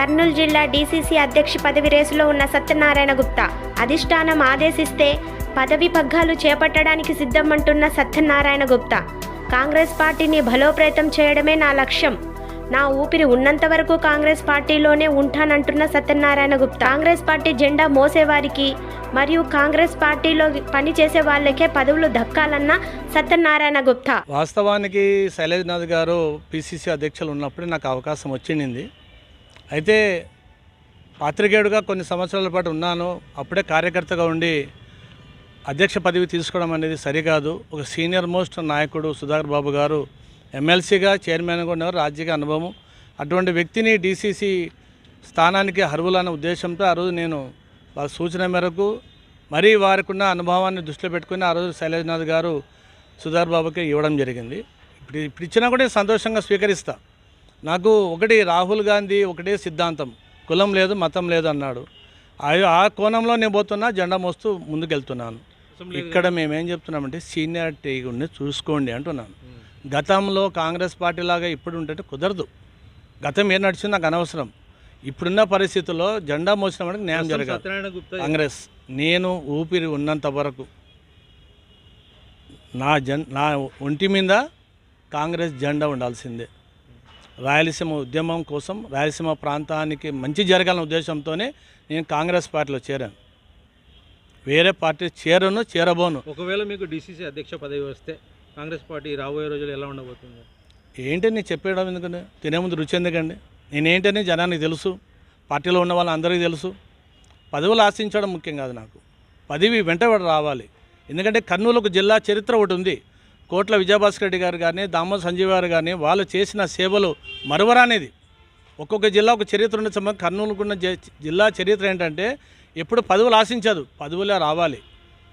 కర్నూలు జిల్లా డీసీసీ అధ్యక్ష పదవి రేసులో ఉన్న సత్యనారాయణ గుప్తా. అధిష్టానం ఆదేశిస్తే పదవి పగ్గాలు చేపట్టడానికి సిద్ధమంటున్న సత్యనారాయణ గుప్తా. కాంగ్రెస్ పార్టీని బలోపేతం చేయడమే నా లక్ష్యం. నా ఊపిరి ఉన్నంత వరకు కాంగ్రెస్ పార్టీలోనే ఉంటానంటున్న సత్యనారాయణ గుప్తా. కాంగ్రెస్ పార్టీ జెండా మోసేవారికి మరియు కాంగ్రెస్ పార్టీలో పనిచేసే వాళ్ళకే పదవులు దక్కాలన్న సత్యనారాయణ గుప్తా. వాస్తవానికి శైలజనాథ్ గారు పిసిసి అధ్యక్షులు ఉన్నప్పుడే నాకు అవకాశం వచ్చింది. అయితే పాత్రికేయుడుగా కొన్ని సంవత్సరాల పాటు ఉన్నాను. అప్పుడే కార్యకర్తగా ఉండి అధ్యక్ష పదవి తీసుకోవడం అనేది సరికాదు. ఒక సీనియర్ మోస్ట్ నాయకుడు సుధాకర్ బాబు గారు ఎమ్మెల్సీగా చైర్మన్గా ఉన్నారు రాజకీయ అనుభవం. అటువంటి వ్యక్తిని డీసీసీ స్థానానికి అర్హులన్న ఉద్దేశంతో ఆ రోజు నేను వాళ్ళ సూచన మేరకు మరీ వారికి ఉన్న అనుభవాన్ని దృష్టిలో పెట్టుకుని ఆ రోజు శైలజనాథ్ గారు సుధార్ బాబుకి ఇవ్వడం జరిగింది. ఇప్పుడు ఇప్పుడు ఇచ్చినా కూడా నేను సంతోషంగా స్వీకరిస్తా. నాకు ఒకటి రాహుల్ గాంధీ ఒకటే సిద్ధాంతం. కులం లేదు మతం లేదు అన్నాడు. ఆ- ఆ కోణంలో నేను పోతున్నా జెండా మోస్తూ ముందుకెళ్తున్నాను. ఇక్కడ మేమేం చెప్తున్నామంటే సీనియారిటీ ఉండి చూసుకోండి అంటున్నాను. గతంలో కాంగ్రెస్ పార్టీ లాగా ఇప్పుడు ఉంటే కుదరదు. గతం ఏం నడిచింది నాకు అనవసరం. ఇప్పుడున్న పరిస్థితుల్లో జెండా మోసిన వాడికి న్యాయం గుప్తా కాంగ్రెస్ నేను ఊపిరి ఉన్నంత వరకు నా జన్ నా ఒంటి మీద కాంగ్రెస్ జెండా ఉండాల్సిందే. రాయలసీమ ఉద్యమం కోసం రాయలసీమ ప్రాంతానికి మంచి జరగాలన్న ఉద్దేశంతోనే నేను కాంగ్రెస్ పార్టీలో చేరాను. వేరే పార్టీ చేరను చేరబోను. ఒకవేళ మీకు డిసిసి అధ్యక్ష పదవి వస్తే కాంగ్రెస్ పార్టీ రాబోయే రోజులు ఎలా ఉండబోతుంది? ఏంటి నేను చెప్పేయడం ఎందుకండి? తినే ముందు రుచి ఎందుకండి? నేనేంటని జనానికి తెలుసు పార్టీలో ఉన్న వాళ్ళందరికీ తెలుసు. పదవులు ఆశించడం ముఖ్యం కాదు నాకు. పదవి వెంటబడి రావాలి. ఎందుకంటే కర్నూలుకు జిల్లా చరిత్ర ఒకటి ఉంది. కోట్ల విజయభాస్కర్ రెడ్డి గారు కానీ దామో సంజీవ్ గారు కానీ వాళ్ళు చేసిన సేవలు మరువరానేది. ఒక్కొక్క జిల్లా ఒక చరిత్ర ఉండే సమయం కర్నూలుకున్న జిల్లా చరిత్ర ఏంటంటే ఎప్పుడు పదవులు ఆశించదు. పదవులే రావాలి.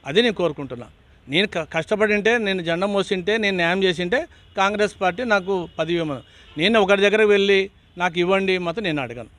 అది నేను కోరుకుంటున్నా. నేను క- కష్టపడింటే నేను జెండా మోసింటే నేను న్యాయం చేసింటే కాంగ్రెస్ పార్టీ నాకు పదవి ఇవ్వమను. నేను ఒకరి దగ్గరకు వెళ్ళి నాకు ఇవ్వండి మాత్రం నేను అడగను.